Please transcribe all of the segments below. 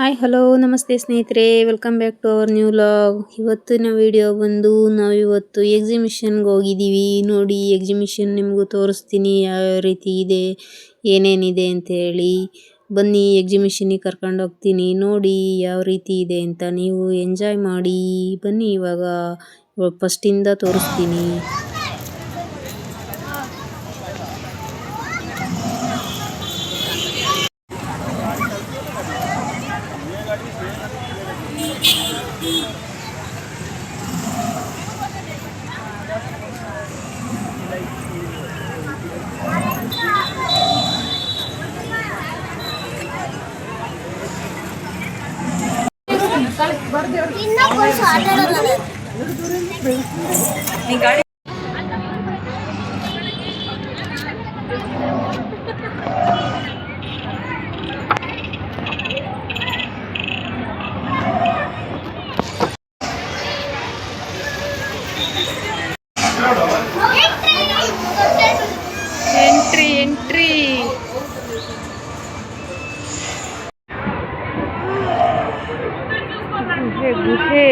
Hi hello ನಮಸ್ತೆ ಸ್ನೇಹಿತರೆ. Welcome back to our new log ಇವತ್ತಿನ ವಿಡಿಯೋ ಬಂದು ನಾವು ನಾವಿವತ್ತು ಎಕ್ಸಿಬಿಷನ್ಗೆ ಹೋಗಿದ್ದೀವಿ. ನೋಡಿ ಎಕ್ಸಿಬಿಷನ್ ನಿಮಗೂ ತೋರಿಸ್ತೀನಿ ಯಾವ ರೀತಿ ಇದೆ, ಏನೇನಿದೆ ಅಂತ ಹೇಳಿ. ಬನ್ನಿ ಎಕ್ಸಿಬಿಷನಿಗೆ ಕರ್ಕೊಂಡು ಹೋಗ್ತೀನಿ. ನೋಡಿ, ಯಾವ ರೀತಿ ಇದೆ ಅಂತ ನೀವು ಎಂಜಾಯ್ ಮಾಡಿ. ಬನ್ನಿ ಇವಾಗ ಫಸ್ಟಿಂದ ತೋರಿಸ್ತೀನಿ. ಎಂಟ್ರಿ ಎಂಟ್ರಿ ಗುಹೆ ಗುಹೆ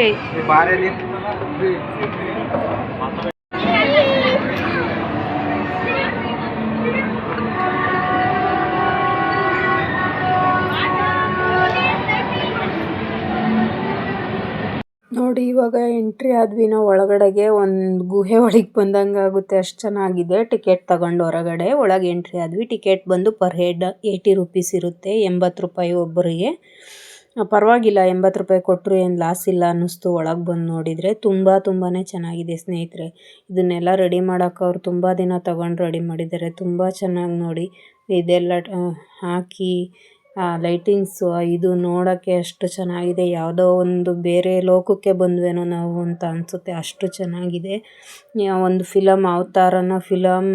ನೋಡಿ, ಇವಾಗ ಎಂಟ್ರಿ ಆದ್ವಿ ನಾವು ಒಳಗಡೆಗೆ ಒಂದು ಗುಹೆ ಒಳಗೆ ಬಂದಂಗೆ ಆಗುತ್ತೆ. ಅಷ್ಟು ಚೆನ್ನಾಗಿದೆ. ಟಿಕೆಟ್ ತಗೊಂಡು ಹೊರಗಡೆ. ಒಳಗೆ ಎಂಟ್ರಿ ಆದ್ವಿ. ಟಿಕೆಟ್ ಬಂದು ಪರ್ ಹೆಡ್ ಏಯ್ಟಿ ರುಪೀಸ್ ಇರುತ್ತೆ. ಎಂಬತ್ತು ರೂಪಾಯಿ ಒಬ್ಬರಿಗೆ. ಪರವಾಗಿಲ್ಲ, ಎಂಬತ್ತು ರೂಪಾಯಿ ಕೊಟ್ಟರು ಏನು ಲಾಸ್ ಇಲ್ಲ ಅನ್ನಿಸ್ತು. ಒಳಗೆ ಬಂದು ನೋಡಿದರೆ ತುಂಬ ತುಂಬಾ ಚೆನ್ನಾಗಿದೆ ಸ್ನೇಹಿತರೆ. ಇದನ್ನೆಲ್ಲ ರೆಡಿ ಮಾಡೋಕೆ ಅವ್ರು ತುಂಬ ದಿನ ತಗೊಂಡು ರೆಡಿ ಮಾಡಿದ್ದಾರೆ. ತುಂಬ ಚೆನ್ನಾಗಿ ನೋಡಿ, ಇದೆಲ್ಲ ಹಾಕಿ ಲೈಟಿಂಗ್ಸು ಇದು ನೋಡೋಕ್ಕೆ ಅಷ್ಟು ಚೆನ್ನಾಗಿದೆ. ಯಾವುದೋ ಒಂದು ಬೇರೆ ಲೋಕಕ್ಕೆ ಬಂದ್ವೇನೋ ನಾವು ಅಂತ ಅನಿಸುತ್ತೆ. ಅಷ್ಟು ಚೆನ್ನಾಗಿದೆ. ಒಂದು ಫಿಲಮ್ ಅವತಾರನ ಫಿಲಮ್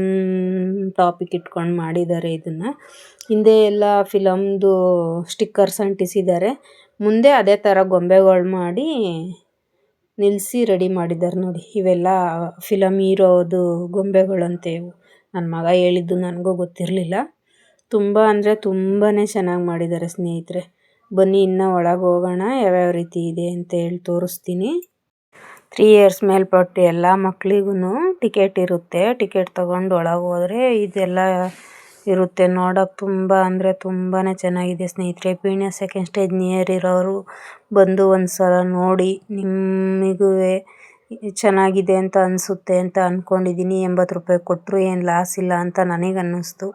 ಟಾಪಿಕ್ ಇಟ್ಕೊಂಡು ಮಾಡಿದ್ದಾರೆ ಇದನ್ನು. ಹಿಂದೆ ಎಲ್ಲ ಫಿಲಮ್ದು ಸ್ಟಿಕ್ಕರ್ಸ್ ಅಂಟಿಸಿದ್ದಾರೆ. ಮುಂದೆ ಅದೇ ಥರ ಗೊಂಬೆಗಳು ಮಾಡಿ ನಿಲ್ಲಿಸಿ ರೆಡಿ ಮಾಡಿದ್ದಾರೆ ನೋಡಿ. ಇವೆಲ್ಲ ಫಿಲಮ್ ಹೀರೋದು ಗೊಂಬೆಗಳಂತೆ ನನ್ನ ಮಗ ಹೇಳಿದ್ದು ನನಗೂ ಗೊತ್ತಿರಲಿಲ್ಲ. ತುಂಬ ಅಂದರೆ ತುಂಬಾ ಚೆನ್ನಾಗಿ ಮಾಡಿದ್ದಾರೆ ಸ್ನೇಹಿತರೆ. ಬನ್ನಿ, ಇನ್ನೂ ಒಳಗೆ ಹೋಗೋಣ, ಯಾವ್ಯಾವ ರೀತಿ ಇದೆ ಅಂತ ಹೇಳಿ ತೋರಿಸ್ತೀನಿ. ತ್ರೀ ಇಯರ್ಸ್ ಮೇಲ್ಪಟ್ಟು ಎಲ್ಲ ಮಕ್ಕಳಿಗೂ ಟಿಕೆಟ್ ಇರುತ್ತೆ. ಟಿಕೆಟ್ ತೊಗೊಂಡು ಒಳಗೆ ಹೋದರೆ ಇದೆಲ್ಲ ಇರುತ್ತೆ. ನೋಡೋಕೆ ತುಂಬ ಅಂದರೆ ತುಂಬಾ ಚೆನ್ನಾಗಿದೆ ಸ್ನೇಹಿತರೆ. ಪೀಣ್ಯ ಸೆಕೆಂಡ್ ಸ್ಟೇಜ್ ನಿಯರ್ ಇರೋರು ಬಂದು ಒಂದು ಸಲ ನೋಡಿ ನಿಮಗೂ ಚೆನ್ನಾಗಿದೆ ಅಂತ ಅನಿಸುತ್ತೆ ಅಂತ ಅಂದ್ಕೊಂಡಿದ್ದೀನಿ ಎಂಬತ್ತು ರೂಪಾಯಿ ಕೊಟ್ಟರು ಏನು ಲಾಸ್ ಇಲ್ಲ ಅಂತ ನನಗೆ ಅನ್ನಿಸ್ತು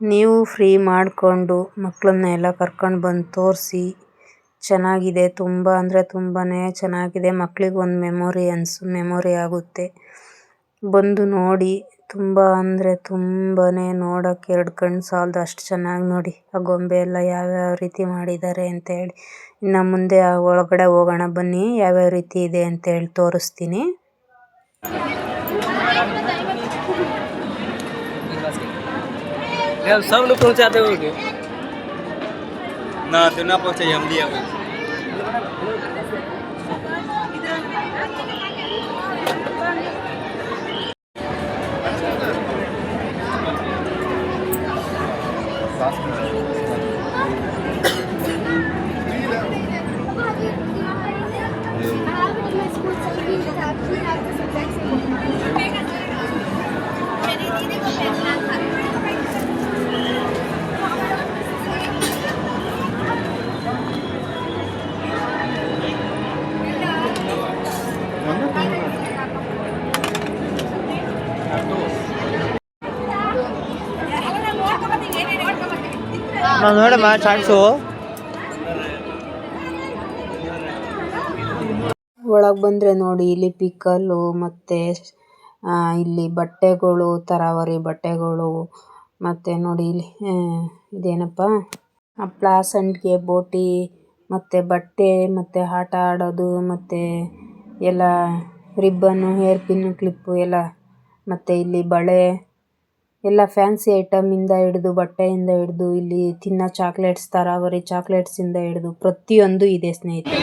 ನೀವು ಫ್ರೀ ಮಾಡಿಕೊಂಡು ಮಕ್ಕಳನ್ನ ಎಲ್ಲ ಕರ್ಕೊಂಡು ಬಂದು ತೋರಿಸಿ. ಚೆನ್ನಾಗಿದೆ, ತುಂಬ ಅಂದರೆ ತುಂಬಾ ಚೆನ್ನಾಗಿದೆ. ಮಕ್ಳಿಗೆ ಒಂದು ಮೆಮೊರಿ ಅನ್ಸು ಮೆಮೊರಿ ಆಗುತ್ತೆ. ಬಂದು ನೋಡಿ, ತುಂಬ ಅಂದರೆ ತುಂಬಾ ನೋಡೋಕ್ಕೆ ಎರಡು ಕಣ್ಣು ಸಾಲದು ಅಷ್ಟು ಚೆನ್ನಾಗಿ ನೋಡಿ. ಆ ಗೊಂಬೆ ಎಲ್ಲ ಯಾವ್ಯಾವ ರೀತಿ ಮಾಡಿದ್ದಾರೆ ಅಂತೇಳಿ ಇನ್ನು ಮುಂದೆ ಆ ಒಳಗಡೆ ಹೋಗೋಣ ಬನ್ನಿ, ಯಾವ್ಯಾವ ರೀತಿ ಇದೆ ಅಂತೇಳಿ ತೋರಿಸ್ತೀನಿ. यार सब लोग पहुंचाते हो क्या ना तो ना पहुंचे हम दिया ನೋಡಮ್ಮ ಚಾನ್ಸು ಒಳಗೆ ಬಂದರೆ ನೋಡಿ, ಇಲ್ಲಿ ಪಿಕ್ಕಲ್ಲು ಮತ್ತು ಇಲ್ಲಿ ಬಟ್ಟೆಗಳು, ತರಾವರಿ ಬಟ್ಟೆಗಳು, ಮತ್ತು ನೋಡಿ ಇಲ್ಲಿ ಇದೇನಪ್ಪ? ಹಪ್ಳ ಸಂಡಿಗೆ ಬೋಟಿ, ಮತ್ತು ಬಟ್ಟೆ, ಮತ್ತು ಆಟ ಆಡೋದು, ಮತ್ತು ಎಲ್ಲ, ರಿಬ್ಬನ್ನು, ಹೇರ್ ಪಿನ್ನು ಕ್ಲಿಪ್ಪು ಎಲ್ಲ, ಮತ್ತು ಇಲ್ಲಿ ಬಳೆ. ಎಲ್ಲ ಫ್ಯಾನ್ಸಿ ಐಟಮಿಂದ ಹಿಡಿದು ಬಟ್ಟೆಯಿಂದ ಹಿಡಿದು ಇಲ್ಲಿ ತಿನ್ನೋ ಚಾಕ್ಲೇಟ್ಸ್ ಚಾಕಲೇಟ್ಸ್ ಚಾಕ್ಲೇಟ್ಸಿಂದ ಹಿಡಿದು ಪ್ರತಿಯೊಂದು ಇದೆ ಸ್ನೇಹಿತರೆ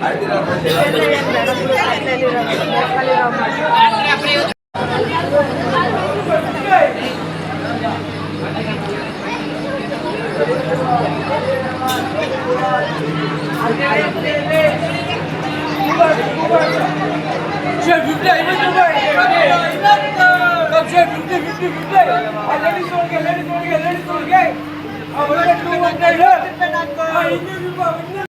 I'm gonna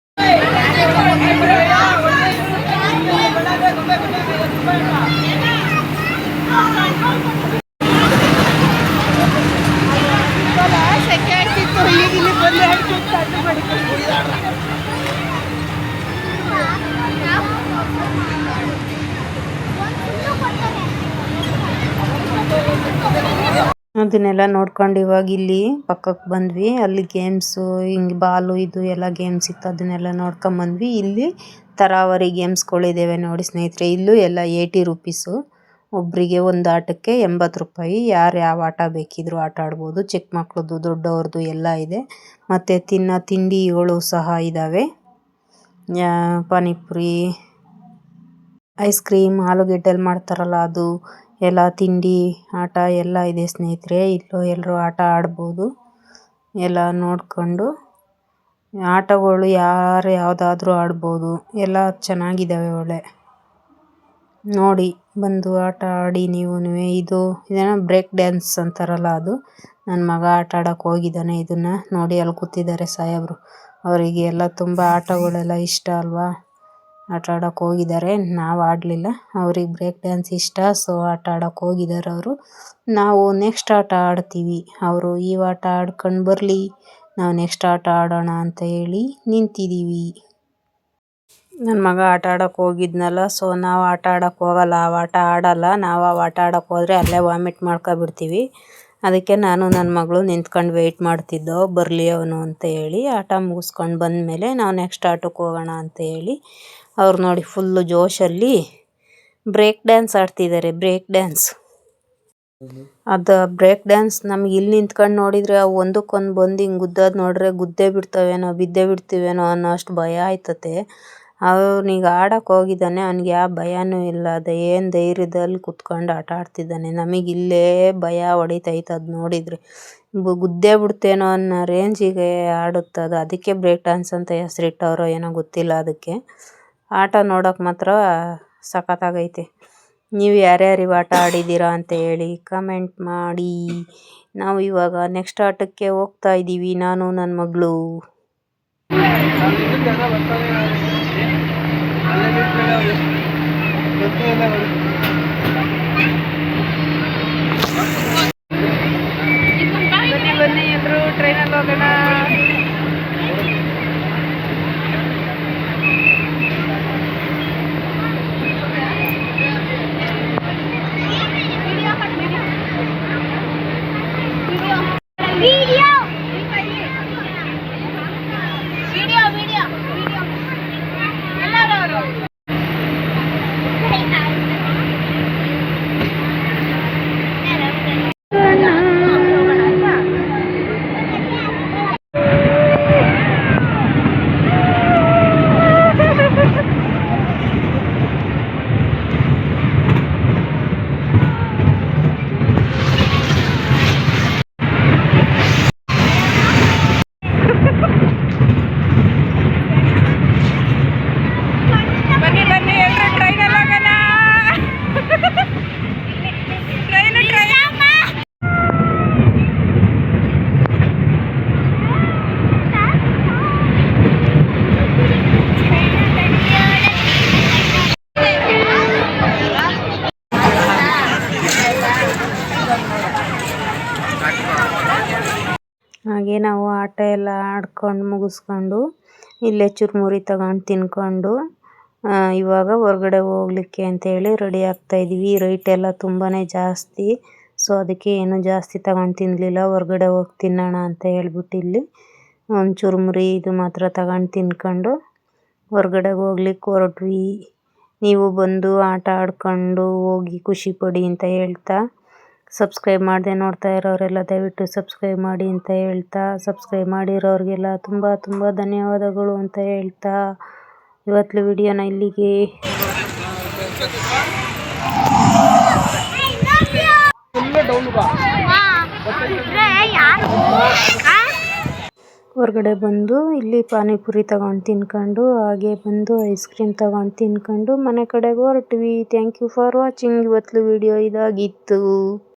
ಅದನ್ನೆಲ್ಲ ನೋಡ್ಕೊಂಡು ಇವಾಗ ಇಲ್ಲಿ ಪಕ್ಕಕ್ಕೆ ಬಂದ್ವಿ. ಅಲ್ಲಿ ಗೇಮ್ಸು ಹಿಂಗೆ ಬಾಲು, ಇದು ಎಲ್ಲ ಗೇಮ್ಸ್ ಇತ್ತು, ಅದನ್ನೆಲ್ಲ ನೋಡ್ಕೊಂಬಂದ್ವಿ. ಇಲ್ಲಿ ತರಾವರಿ ಗೇಮ್ಸ್ಗಳಿದ್ದಾವೆ ನೋಡಿ ಸ್ನೇಹಿತರೆ. ಇಲ್ಲೂ ಎಲ್ಲ ಏಯ್ಟಿ ರುಪೀಸು ಒಬ್ಬರಿಗೆ ಒಂದು ಆಟಕ್ಕೆ ಎಂಬತ್ತು ರೂಪಾಯಿ. ಯಾರು ಯಾವ ಆಟ ಬೇಕಿದ್ರೂ ಆಟ ಆಡ್ಬೋದು. ಚಿಕ್ಕ ಮಕ್ಕಳದ್ದು ದೊಡ್ಡವ್ರದ್ದು ಎಲ್ಲ ಇದೆ. ಮತ್ತು ತಿನ್ನೋ ತಿಂಡಿಗಳು ಸಹ ಇದ್ದಾವೆ ಪಾನಿಪುರಿ ಐಸ್ ಕ್ರೀಮ್ ಆಲೂಗೆಡ್ಡೆಲಿ ಮಾಡ್ತಾರಲ್ಲ ಅದು. ಎಲ್ಲ ತಿಂಡಿ, ಆಟ ಎಲ್ಲ ಇದೆ ಸ್ನೇಹಿತರೆ. ಇಲ್ಲೂ ಎಲ್ಲರೂ ಆಟ ಆಡ್ಬೋದು. ಎಲ್ಲ ನೋಡಿಕೊಂಡು. ಆಟಗಳು ಯಾರು ಯಾವುದಾದ್ರೂ ಆಡ್ಬೋದು. ಎಲ್ಲ ಚೆನ್ನಾಗಿದ್ದಾವೆ ಒಳ್ಳೆ. ನೋಡಿ, ಬಂದು ಆಟ ಆಡಿ ನೀವು ಇದು ಇದೇನೋ ಬ್ರೇಕ್ ಡ್ಯಾನ್ಸ್ ಅಂತಾರಲ್ಲ ಅದು. ನನ್ನ ಮಗ ಆಟ ಆಡೋಕೆ ಹೋಗಿದ್ದಾನೆ ಇದನ್ನು. ನೋಡಿ, ಅಲ್ಲಿ ಕೂತಿದ್ದಾರೆ ಸಾಹೇಬರು. ಅವರಿಗೆ ಎಲ್ಲ ತುಂಬ ಆಟಗಳೆಲ್ಲ ಇಷ್ಟ ಅಲ್ವಾ? ಆಟ ಆಡೋಕೆ ಹೋಗಿದ್ದಾರೆ. ನಾವು ಆಡಲಿಲ್ಲ. ಅವ್ರಿಗೆ ಬ್ರೇಕ್ ಡ್ಯಾನ್ಸ್ ಇಷ್ಟ. ಸೊ ಆಟ ಆಡೋಕೆ ಹೋಗಿದ್ದಾರೆ ಅವರು. ನಾವು ನೆಕ್ಸ್ಟ್ ಆಟ ಆಡ್ತೀವಿ. ಅವರು ಈ ಆಟ ಆಡ್ಕೊಂಡು ಬರಲಿ. ನಾವು ನೆಕ್ಸ್ಟ್ ಆಟ ಆಡೋಣ ಅಂತ ಹೇಳಿ ನಿಂತಿದ್ದೀವಿ ನನ್ನ ಮಗ ಆಟ ಆಡೋಕೆ ಹೋಗಿದ್ನಲ್ಲ ಸೊ ನಾವು ಆಟ ಆಡೋಕೆ ಹೋಗಲ್ಲ. ಆ ಆಟ ಆಡಲ್ಲ, ನಾವು ಆ ಆಟ ಆಡೋಕೆ ಹೋದರೆ ಅಲ್ಲೇ ವಾಮಿಟ್ ಮಾಡ್ಕೊಬಿಡ್ತೀವಿ. ಅದಕ್ಕೆ ನಾನು ನನ್ನ ಮಗಳು ನಿಂತ್ಕೊಂಡು ವೆಯ್ಟ್ ಮಾಡ್ತಿದ್ದೋ ಬರಲಿ ಅವನು ಅಂತ ಹೇಳಿ ಆಟ ಮುಗಿಸ್ಕೊಂಡು ಬಂದಮೇಲೆ ನಾವು ನೆಕ್ಸ್ಟ್ ಆಟಕ್ಕೆ ಹೋಗೋಣ ಅಂತ ಹೇಳಿ ಅವ್ರು ನೋಡಿ ಫುಲ್ಲು ಜೋಶಲ್ಲಿ ಬ್ರೇಕ್ ಡ್ಯಾನ್ಸ್ ಆಡ್ತಿದ್ದಾರೆ ಬ್ರೇಕ್ ಡ್ಯಾನ್ಸ್ ಅದು ಬ್ರೇಕ್ ಡ್ಯಾನ್ಸ್ ನಮ್ಗೆ ಇಲ್ಲಿ ನಿಂತ್ಕೊಂಡು ನೋಡಿದ್ರೆ ಅವು ಒಂದಕ್ಕೊಂದು ಬಂದು ಹಿಂಗೆ ಗುದ್ದೋದು ನೋಡ್ರೆ ಗುದ್ದೆ ಬಿಡ್ತಾವೇನೋ, ಬಿದ್ದೆ ಬಿಡ್ತೀವೇನೋ ಅನ್ನೋ ಅಷ್ಟು ಭಯ ಆಯ್ತತೆ. ಅವನೀಗ ಆಡೋಕೆ ಹೋಗಿದ್ದಾನೆ, ಅವ್ನಿಗೆ ಯಾವ ಭಯನೂ ಇಲ್ಲ. ಅದು ಏನು ಧೈರ್ಯದಲ್ಲಿ ಕುತ್ಕೊಂಡು ಆಟ ಆಡ್ತಿದ್ದಾನೆ. ನಮಗೆ ಇಲ್ಲೇ ಭಯ ಹೊಡಿತೈತೆ ಅದು ನೋಡಿದರೆ. ಗುದ್ದೆ ಬಿಡ್ತೇನೋ ಅನ್ನೋ ರೇಂಜಿಗೆ ಆಡುತ್ತದು ಅದಕ್ಕೆ ಬ್ರೇಕ್ ಡ್ಯಾನ್ಸ್ ಅಂತ ಹೆಸರಿಟ್ಟವ್ರೋ ಏನೋ ಗೊತ್ತಿಲ್ಲ ಅದಕ್ಕೆ. ಆಟ ನೋಡೋಕೆ ಮಾತ್ರ ಸಖತ್ತಾಗೈತೆ. ನೀವು ಯಾರ್ಯಾರು ಆಟ ಆಡಿದ್ದೀರಾ ಅಂತ ಹೇಳಿ ಕಮೆಂಟ್ ಮಾಡಿ. ನಾವು ಇವಾಗ ನೆಕ್ಸ್ಟ್ ಆಟಕ್ಕೆ ಹೋಗ್ತಾ ಇದ್ದೀವಿ. ನಾನು ನನ್ನ ಮಗಳು. ಬನ್ನಿ ಎಲ್ಲರೂ ಟ್ರೈನಲ್ಲಿ ಹೋಗೋಣ. ಹಾಗೆ ನಾವು ಆಟ ಎಲ್ಲ ಆಡ್ಕೊಂಡು ಮುಗಿಸ್ಕೊಂಡು ಇಲ್ಲೇ ಚುರುಮುರಿ ತಗೊಂಡು ತಿನ್ಕೊಂಡು ಇವಾಗ ಹೊರ್ಗಡೆ ಹೋಗ್ಲಿಕ್ಕೆ ಅಂತೇಳಿ ರೆಡಿ ಆಗ್ತಾ ಇದೀವಿ. ರೈಟ್ ಎಲ್ಲ ತುಂಬಾ ಜಾಸ್ತಿ. ಸೊ ಅದಕ್ಕೆ ಏನು ಜಾಸ್ತಿ ತಗೊಂಡು ತಿನ್ನಲಿಲ್ಲ ಹೊರ್ಗಡೆ ಹೋಗಿ ತಿನ್ನೋಣ ಅಂತ ಹೇಳ್ಬಿಟ್ಟು ಇಲ್ಲಿ ಒಂದು ಚುರುಮುರಿ ಇದು ಮಾತ್ರ ತಗೊಂಡು ತಿನ್ಕೊಂಡು ಹೊರಗಡೆ ಹೋಗ್ಲಿಕ್ಕೆ ಹೊರಟ್ವಿ. ನೀವು ಬಂದು ಆಟ ಆಡ್ಕೊಂಡು ಹೋಗಿ ಖುಷಿ ಪಡಿ ಅಂತ ಹೇಳ್ತಾ ಸಬ್ಸ್ಕ್ರೈಬ್ ಮಾಡದೆ ನೋಡ್ತಾ ಇರೋರೆಲ್ಲ ದಯವಿಟ್ಟು ಸಬ್ಸ್ಕ್ರೈಬ್ ಮಾಡಿ ಅಂತ ಹೇಳ್ತಾ, ಸಬ್ಸ್ಕ್ರೈಬ್ ಮಾಡಿರೋರಿಗೆಲ್ಲ ತುಂಬ ತುಂಬ ಧನ್ಯವಾದಗಳು ಅಂತ ಹೇಳ್ತಾ ಇವತ್ತು ವಿಡಿಯೋನ ಇಲ್ಲಿಗೆ ಹೊರಗಡೆ ಬಂದು ಇಲ್ಲಿ ಪಾನಿಪುರಿ ತಗೊಂಡು ತಿನ್ಕೊಂಡು, ಹಾಗೆ ಬಂದು ಐಸ್ ಕ್ರೀಮ್ ತಗೊಂಡು ತಿನ್ಕೊಂಡು, ಮನೆ ಕಡೆಗೆ ಹೊರಟ್ವಿ. ಥ್ಯಾಂಕ್ ಯು ಫಾರ್ ವಾಚಿಂಗ್ ಇವತ್ತು ವಿಡಿಯೋ ಇದಾಗಿತ್ತು.